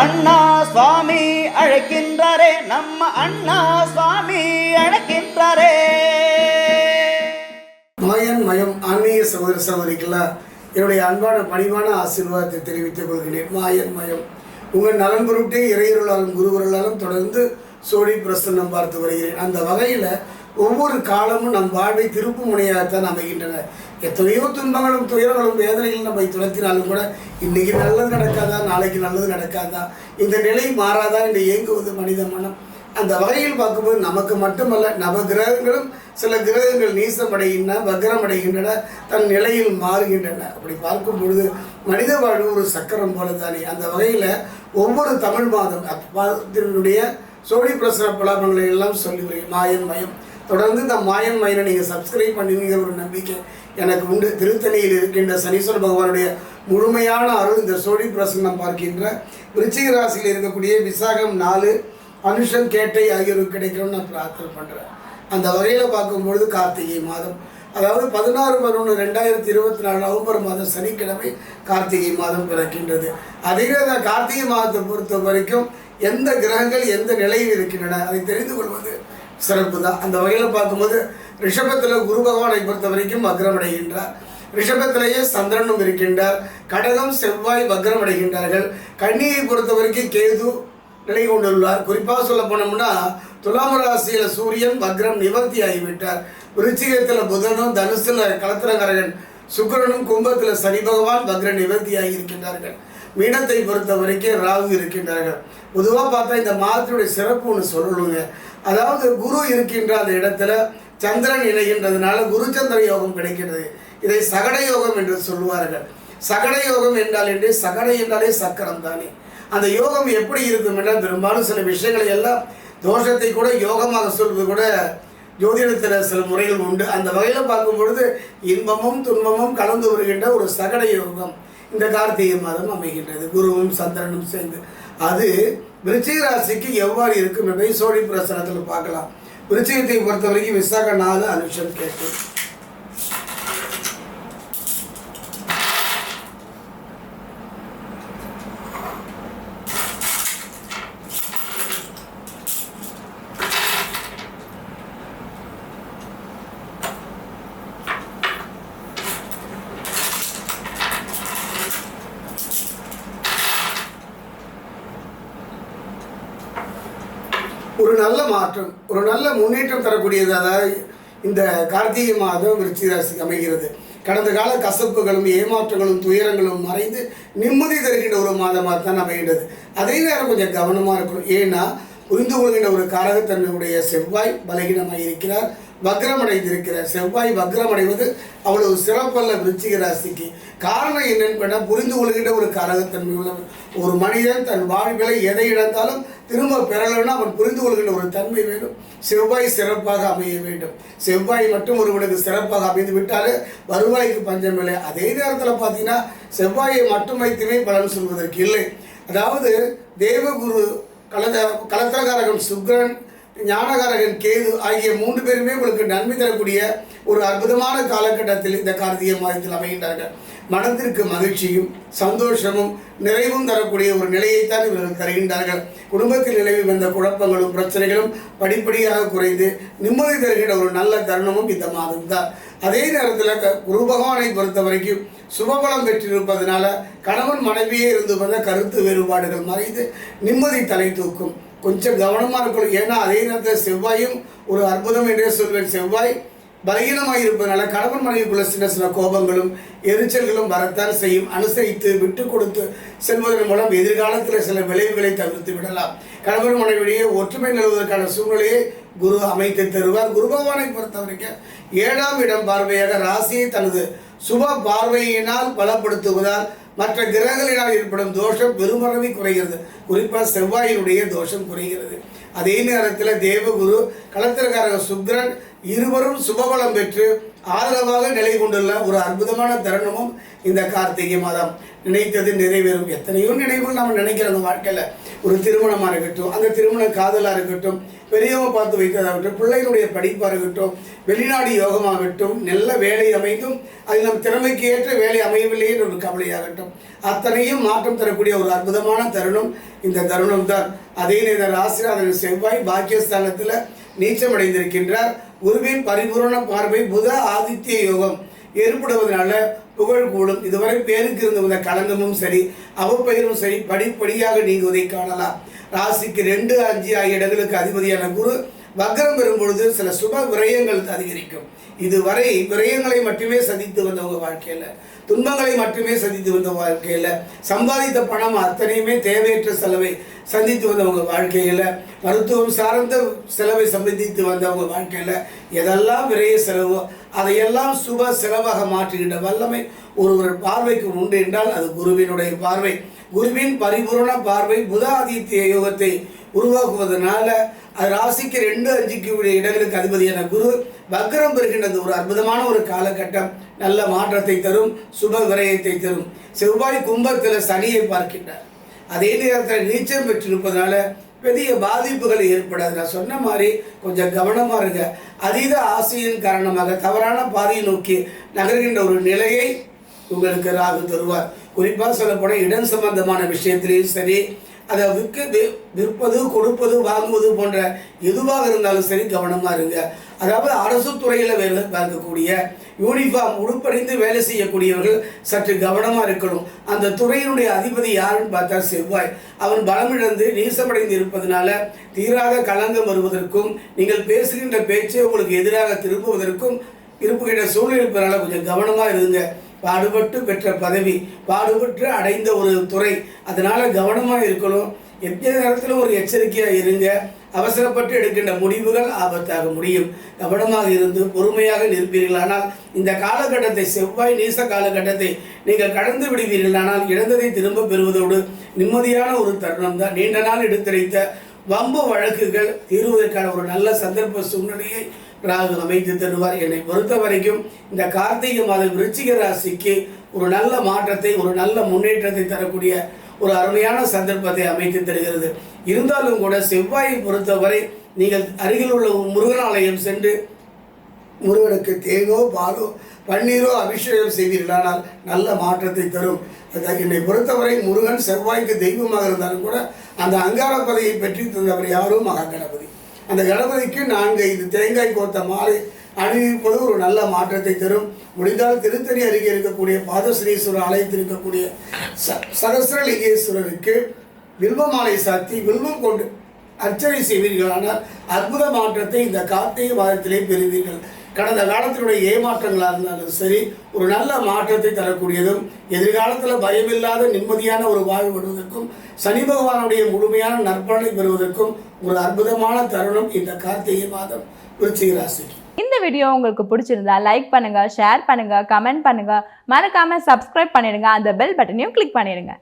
அண்ணா சுவாமி அழைக்கின்றாரே நம்ம அண்ணா சுவாமி அழைக்கின்றாரே. மாயன் மயம் ஆன்மீக சகோதர சகோதரிக்கெல்லாம் என்னுடைய அன்பான பணிவான ஆசீர்வாதத்தை தெரிவித்துக் கொள்கிறேன். மாயன் மயம். உங்கள் நலன் பொருட்டே இறையருளாலும் குருவர்களாலும் தொடர்ந்து சோழி பிரசன்னம் பார்த்து வருகிறேன். அந்த வகையில் ஒவ்வொரு காலமும் நம் வாழ்வை திருப்பு முனையாகத்தான் அமைகின்றன. எத்தனையோ துன்பங்களும் துயரங்களும் வேதனைகளும் நம்மை துரத்தினாலும் கூட இன்னைக்கு நல்லது நடக்காதா நாளைக்கு நல்லது நடக்காதா இந்த நிலை மாறாதா என்று இயங்குவது மனித மனம். அந்த வகையில் பார்க்கும்போது நமக்கு மட்டுமல்ல நவ கிரகங்களும் சில கிரகங்கள் நீசமடைகின்றன வக்ரமடைகின்றன தன் நிலையில் மாறுகின்றன. அப்படி பார்க்கும் பொழுது மனித வாழ்வு ஒரு சக்கரம் போல தானே அந்த வகையில் ஒவ்வொரு தமிழ் மாதம் மாதத்தினுடைய சோழி பிரசன பலாபங்களை எல்லாம் சொல்லி மாயன் மயம். தொடர்ந்து இந்த மாயன் மயனை நீங்கள் சப்ஸ்கிரைப் பண்ணுவீங்கிற ஒரு நம்பிக்கை எனக்கு உண்டு. திருத்தணியில் இருக்கின்ற சனீஸ்வர பகவானுடைய முழுமையான அருள் இந்த சோழி பிரசன்னம் பார்க்கின்ற விருச்சிக ராசியில் இருக்கக்கூடிய விசாகம் நாலு அனுஷம் கேட்டை ஆகியோருக்கு கிடைக்கணும்னு நான் பிரார்த்தனை பண்ணுறேன் அந்த வகையில் பார்க்கும்பொழுது கார்த்திகை மாதம். அதாவது பதினாறு பதினொன்று ரெண்டாயிரத்தி இருபத்தி நாலு நவம்பர் மாதம் சனிக்கிழமை கார்த்திகை மாதம் பிறக்கின்றது. அதே கார்த்திகை மாதத்தை பொறுத்த வரைக்கும் எந்த கிரகங்கள் எந்த நிலையில் இருக்கின்றன அதை தெரிந்து கொள்வது சிறப்பு தான். அந்த வகையில் பார்க்கும்போது ரிஷபத்தில் குரு பகவானை பொறுத்த வரைக்கும் வக்ரமடைகின்றார். ரிஷபத்திலேயே சந்திரனும் இருக்கின்றார். கடகம் செவ்வாய் வக்ரமடைகின்றார்கள். கன்னியை பொறுத்த வரைக்கும் கேது நிலை கொண்டுள்ளார். குறிப்பாக சொல்ல போனோம்னா துலாம் ராசியில் சூரியன் வக்ரம் நிவர்த்தி ஆகிவிட்டார். விருச்சிகத்தில் புதனும் தனுசில் கலத்திரகரகன் சுக்கிரனும் கும்பத்தில் சனி பகவான் வக்ர நிவர்த்தி இருக்கின்றார்கள் மீனத்தை பொறுத்த வரைக்கும் ராகு இருக்கின்றார்கள். பொதுவாக பார்த்தா இந்த மாதத்தினுடைய சிறப்பு ஒன்று சொல்லணுங்க. அதாவது குரு இருக்கின்ற அந்த இடத்துல சந்திரன் இணைகின்றதுனால குரு சந்திர யோகம் கிடைக்கிறது. இதை சகட யோகம் என்று சொல்லுவார்கள். சகட யோகம் என்றால் என்று சகடை என்றாலே சக்கரம் தானே. அந்த யோகம் எப்படி இருக்கும் என்றால் பெரும்பாலும் சில விஷயங்களை எல்லாம் தோஷத்தை கூட யோகமாக சொல்வது கூட ஜோதிடத்தில் சில முறைகள் உண்டு. அந்த வகையில் பார்க்கும் பொழுது இன்பமும் துன்பமும் கலந்து வருகின்ற ஒரு சகட யோகம் இந்த கார்த்திகை மாதம் அமைகின்றது. குருவும் சந்திரனும் சேர்ந்து அது விருச்சிக ராசிக்கு எவ்வாறு இருக்கும் என்பதை சோழி பிரசனத்தில் பார்க்கலாம். விருச்சிகத்தை பொறுத்த வரைக்கும் விசாக நாலு அனுஷம் கேட்டு. ஒரு நல்ல மாற்றம் ஒரு நல்ல முன்னேற்றம் தரக்கூடியது அதாவது இந்த கார்த்திகை மாதம் விருச்சி ராசி அமைகிறது. கடந்த கால கசப்புகளும் ஏமாற்றங்களும் துயரங்களும் மறைந்து நிம்மதி தருகின்ற ஒரு மாதமாக தான் அமைகின்றது. அதே நேரம் கொஞ்சம் கவனமாக இருக்கணும். ஏன்னா புரிந்து கொள்கின்ற ஒரு காரகத்தன்மையுடைய செவ்வாய் பலகீனமாக இருக்கிறார். வக்ரமடைந்திருக்கிறார் செவ்வாய் வக்ரமடைவது அவ்வளவு சிறப்பல்ல விருச்சிக ராசிக்கு. காரணம் என்னன்னு பண்ணால் புரிந்து கொள்கின்ற ஒரு கரகத்தன்மை உள்ளவர் ஒரு மனிதன் தன் வாழ்விலை எதை இழந்தாலும் திரும்ப பெறலன்னா அவன் புரிந்து கொள்கின்ற ஒரு தன்மை வேண்டும். செவ்வாய் சிறப்பாக அமைய வேண்டும். செவ்வாய் மட்டும் ஒருவனுக்கு சிறப்பாக அமைந்து விட்டாலே வருவாய்க்கு பஞ்சம் இல்லை. அதே நேரத்தில் பார்த்தீங்கன்னா செவ்வாயை மட்டும் வைத்துமே பலன் சொல்வதற்கு இல்லை. அதாவது தேவகுரு கலத கலத்திரகாரகன் சுக்ரன் ஞானகாரகன் கேது ஆகிய மூன்று பேருமே உங்களுக்கு நன்மை தரக்கூடிய ஒரு அற்புதமான காலகட்டத்தில் இந்த கார்த்திகை மாதத்தில் அமைகின்றார்கள். மனத்திற்கு மகிழ்ச்சியும் சந்தோஷமும் நிறைவும் தரக்கூடிய ஒரு நிலையைத்தான் இவர்கள் தருகின்றார்கள். குடும்பத்தில் நிலவி வந்த குழப்பங்களும் பிரச்சனைகளும் படிப்படியாக குறைந்து நிம்மதி தருகின்ற ஒரு நல்ல தருணமும் இந்த மாதம் தான் அதே நேரத்தில் க- குரு பகவானை பொறுத்த வரைக்கும் சுபபலம் பெற்றிருப்பதனால கணவன் மனைவியே இருந்து வந்த கருத்து வேறுபாடுகள் மறைந்து நிம்மதி தலை தூக்கும். கொஞ்சம் கவனமாக இருக்கணும். ஏன்னா அதே நேரத்தில் செவ்வாயும் ஒரு அற்புதம் என்றே சொல்வேன். செவ்வாய் பலகீனமாக இருப்பதனால கணவன் மனைவிக்குள்ள சின்ன சின்ன கோபங்களும் எரிச்சல்களும் வரத்தான் செய்யும். அனுசரித்து விட்டு கொடுத்து செல்வதன் மூலம் எதிர்காலத்தில் சில விளைவுகளை தவிர்த்து விடலாம். கணவன் மனைவிடையே ஒற்றுமை நிலவுவதற்கான சூழ்நிலையை குரு அமைத்து தருவார். குரு பகவானை பொறுத்த வரைக்கும் ஏழாம் இடம் பார்வையாக ராசியை தனது சுப பார்வையினால் பலப்படுத்துவதால் மற்ற கிரகங்களினால் ஏற்படும் தோஷம் பெருமளவில் குறைகிறது. குறிப்பாக செவ்வாயினுடைய தோஷம் குறைகிறது. அதே நேரத்தில் தேவகுரு கலத்திரக்காரக சுக்கிரன் இருவரும் சுபபலம் பெற்று ஆதரவாக நிலை கொண்டுள்ள ஒரு அற்புதமான தருணமும் இந்த கார்த்திகை மாதம். நினைத்தது நிறைவேறும். எத்தனையோ நினைவுகள் நம்ம நினைக்கிறோம் வாழ்க்கையில். ஒரு திருமணமாக இருக்கட்டும் அந்த திருமண காதலாக இருக்கட்டும் பெரியவங்க பார்த்து வைக்கிறதாகட்டும் பிள்ளைகளுடைய படிப்பாக இருக்கட்டும் வெளிநாடு யோகமாகட்டும் நல்ல வேலை அமைந்தும் அது நம் திறமைக்கு ஏற்ற வேலை அமையவில்லை என்ற ஒரு கவலையாகட்டும். அத்தனையும் மாற்றம் தரக்கூடிய ஒரு அற்புதமான தருணம். இந்த தருணம் தான் அதே நேரம் ராசிநாதன் செவ்வாய் பாக்கியஸ்தானத்தில் நீச்சமடைந்திருக்கின்றார். குருவின் பரிபூரண பார்வை புத ஆதித்ய யோகம். ஏற்படுவதனால புகழ் கூடும். இதுவரை பேருக்கு இருந்த வந்த களங்கமும் சரி அவப்பெயரும் சரி படிப்படியாக நீங்குவதை காணலாம். ராசிக்கு ரெண்டு அஞ்சு ஆகிய இடங்களுக்கு அதிபதியான குரு வக்ரம் பெறும் பொழுது சில சுப விரயங்கள் அதிகரிக்கும். இதுவரை விரயங்களை மட்டுமே சந்தித்து வந்தவங்க வாழ்க்கையில் துன்பங்களை மட்டுமே சந்தித்து வந்த வாழ்க்கையில் சம்பாதித்த பணம் அத்தனையுமே தேவையற்ற செலவை சந்தித்து வந்தவங்க வாழ்க்கையில் மருத்துவம் சார்ந்த செலவை சந்தித்து வந்தவங்க வாழ்க்கையில் எதெல்லாம் விரைய செலவோ அதையெல்லாம் சுப செலவாக மாற்றுகின்ற வல்லமை ஒருவர் பார்வைக்கு உண்டு என்றால் அது குருவினுடைய பார்வை. குருவின் பரிபூரண பார்வை புத ஆதித்ய யோகத்தை உருவாக்குவதனால அது ராசிக்கு ரெண்டு அஞ்சுக்கு உடைய இடங்களுக்கு அதிபதியான குரு வக்ரம் பெறுகின்றது. ஒரு அற்புதமான ஒரு காலகட்டம். நல்ல மாற்றத்தை தரும் சுப விரயத்தை தரும். செவ்வாய் கும்பத்தில் சனியை பார்க்கின்றார். அதே நேரத்தில் நீச்சம் பெற்றிருப்பதனால பெரிய பாதிப்புகள் ஏற்படாது. நான் சொன்ன மாதிரி கொஞ்சம் கவனமாக இருங்க. அதீத ஆசையின் காரணமாக தவறான பாதையை நோக்கி நகர்கின்ற ஒரு நிலையை உங்களுக்கு ராகு தருவார். குறிப்பாக சொல்லப்போனால் இடம் சம்பந்தமான விஷயத்திலையும் சரி அதை விற்க விற்பது கொடுப்பது வாங்குவது போன்ற எதுவாக இருந்தாலும் சரி கவனமாக இருங்க. அதாவது அரசு துறையில் வேலை பார்க்கக்கூடிய யூனிஃபார்ம் உடுப்படைந்து வேலை செய்யக்கூடியவர்கள் சற்று கவனமாக இருக்கணும். அந்த துறையினுடைய அதிபதி யாருன்னு பார்த்தா செவ்வாய். அவன் பலமிழந்து நீசமடைந்து இருப்பதனால தீராத களங்கம் வருவதற்கும் நீங்கள் பேசுகின்ற பேச்சை உங்களுக்கு எதிராக திரும்புவதற்கும் இருப்புகின்ற சூழ்நிலை இருப்பதனால கொஞ்சம் கவனமாக இருங்க. பாடுபட்டு பெற்ற பதவி பாடுபட்டு அடைந்த ஒரு துறை. அதனால் கவனமாக இருக்கணும். எந்த நேரத்தில் ஒரு எச்சரிக்கையாக இருங்க. அவசரப்பட்டு எடுக்கின்ற முடிவுகள் ஆபத்தாக முடியும். கவனமாக இருந்து பொறுமையாக நிற்பீர்கள். ஆனால் இந்த காலகட்டத்தை செவ்வாய் நீச காலகட்டத்தை நீங்கள் கடந்து விடுவீர்கள். ஆனால் இழந்ததை திரும்ப பெறுவதோடு நிம்மதியான ஒரு தருணம் தான். நீண்ட நாள் எடுத்துரைத்த வம்பு வழக்குகள் தீர்வதற்கான ஒரு நல்ல சந்தர்ப்ப சூழ்நிலையை ராகு அமைத்து தருவார். என்னை பொறுத்த வரைக்கும் இந்த கார்த்திகை மாதம் விருச்சிக ராசிக்கு ஒரு நல்ல மாற்றத்தை ஒரு நல்ல முன்னேற்றத்தை தரக்கூடிய ஒரு அருமையான சந்தர்ப்பத்தை அமைத்து தருகிறது. இருந்தாலும் கூட செவ்வாயை பொறுத்தவரை நீங்கள் அருகில் உள்ள முருகன் ஆலயம் சென்று முருகனுக்கு தேனோ பாலோ பன்னீரோ அபிஷேகம் செய்தீர்களானால் நல்ல மாற்றத்தை தரும். அதாவது என்னை பொறுத்தவரை முருகன் செவ்வாய்க்கு தெய்வமாக இருந்தாலும் கூட அந்த அங்காரப்பதையை பெற்றி தந்தவர் யாரும் மகா கணபதி அந்த கணபதிக்கு நான்கு ஐந்து தேங்காய் கோத்த மாலை அணிவிப்பது ஒரு நல்ல மாற்றத்தை தரும். முடிந்தால் திருத்தணி அருகே இருக்கக்கூடிய பாதஸ்ரீஸ்வரர் ஆலயத்தில் இருக்கக்கூடிய ச சகசிரலிங்கேஸ்வரருக்கு வில்வ மாலை சாத்தி வில்வம் கொண்டு அர்ச்சனை செய்வீர்களானால் அற்புத மாற்றத்தை இந்த கார்த்திகை மாதத்திலே பெறுவீர்கள். கடந்த காலத்தினுடைய ஏமாற்றங்களாக இருந்தாலும் சரி ஒரு நல்ல மாற்றத்தை தரக்கூடியதும் எதிர்காலத்தில் பயமில்லாத நிம்மதியான ஒரு வாழ்வு வருவதற்கும் சனி பகவானுடைய முழுமையான நற்பலனை பெறுவதற்கும் ஒரு அற்புதமான தருணம் இந்த கார்த்திகை மாதம் விருச்சிக ராசி இந்த வீடியோ உங்களுக்கு பிடிச்சிருந்தா லைக் பண்ணுங்க ஷேர் பண்ணுங்க கமெண்ட் பண்ணுங்க. மறக்காம சப்ஸ்கிரைப் பண்ணிடுங்க அந்த பெல் பட்டனையும் கிளிக் பண்ணிடுங்க.